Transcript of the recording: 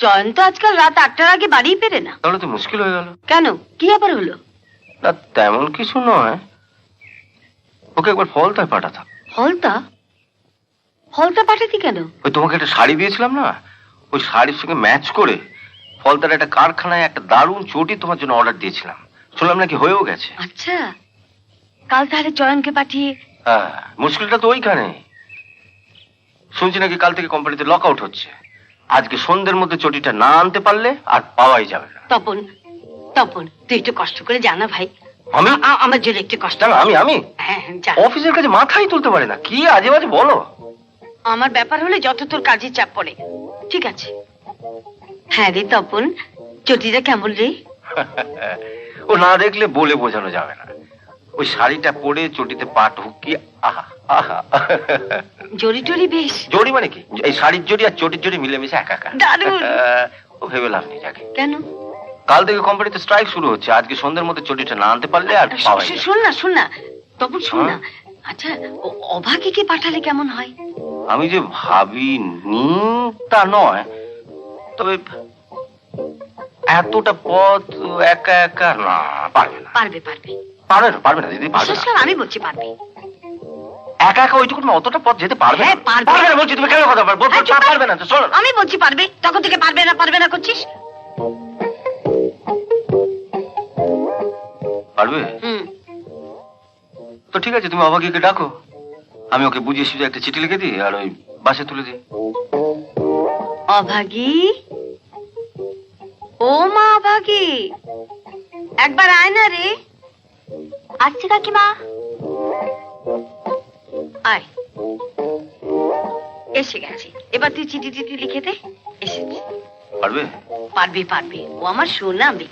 জয়ন্ত আজকাল রাত আটটার আগে বাড়ি ফেরে না। তাহলে তো মুশকিল হয়ে গেল। কেন? কি আবার হলো? না তেমন কিছু নয়। ওকে একবার ফলতায় পাঠাতাম। হলতা হলতা পাঠাতি কেন? ওই তোমাকে একটা শাড়ি দিয়েছিলাম না? ওই শাড়ির সঙ্গে ম্যাচ করে ফলতার একটা কারখানায় একটা দারুণ চটি তোমার জন্য অর্ডার দিয়েছিলাম। শুনলাম নাকি হয়েও গেছে। আচ্ছা। কাল তাহলে জয়নকে পাঠিয়ে হ্যাঁ মুশকিলটা তো ওইখানে শুনছি নাকি কাল থেকে কোম্পানিতে লক আউট হচ্ছে। আজকে সন্ধ্যের মধ্যে চটিটা না আনতে পারলে আর পাওয়াই যাবে না। তপন তপন তুই একটু কষ্ট করে জানা ভাই। আমি? আমার জন্য একটু কষ্ট আমি আমি? হ্যাঁ হ্যাঁ, অফিসের কাছে মাথাই তুলতে পারে না। কি আজে বাজে বলো? আমার ব্যাপার হলে যত তোর কাজের চাপ পড়ে। ঠিক আছে? হ্যাঁ রে তপন চটিটা কেমন রে? ও না দেখলে বলে বোঝানো যাবে না। ওই শাড়িটা পরে চটিতে পা ঢুকিয়ে আহা আহা। জড়ি টরি বেশ। জড়ি মানে কি? এই শাড়ির জড়ি আর চটির জড়ি মিলেমিশে একাকার দারুণ। ও ভেবে লাভ নেই যাকে। কেন? কাল থেকে কোম্পানিতে স্ট্রাইক শুরু হচ্ছে। আজকে সন্ধ্যের মধ্যে চটিটা না আনতে পারলে আর যাবে না। শোন না শোন না। তপন শোন না। হ্যাঁ? আচ্ছা ও- অভাগীকে পাঠালে কেমন হয়? আমি যে ভাবি নি তা নয়। তবে এতটা পথ একা একা না পারবে না। পারবে পারবে। পারবে না পারবে না দিদি পারবে না। আমি বলছি পারবে। একা একা ওইটুকু না অতটা পথ যেতে পারবে হ্যাঁ, পারবে। না বলছি তুমি কেন কথা বল চুপ পারবে না তো শোনো। আমি বলছি পারবে। তখন থেকে পারবে না পারবে না করছিস? পারবে? হুম। তো ঠিক আছে তুমি অভাগীকে ডাকো। আমি ওকে বুঝিয়ে সুঝে একটা চিঠি লিখে দিই আর ওই বাসে তুলে দিই। অভাগী? ও মা ভাগি একবার আয় না রে। আসছে কাকিমা। আয়। এসে গেছি। এবার তুই চিঠি টিটি লিখে দে। এসেছি পারবে? পারবি পারবি। ও আমার সোনামি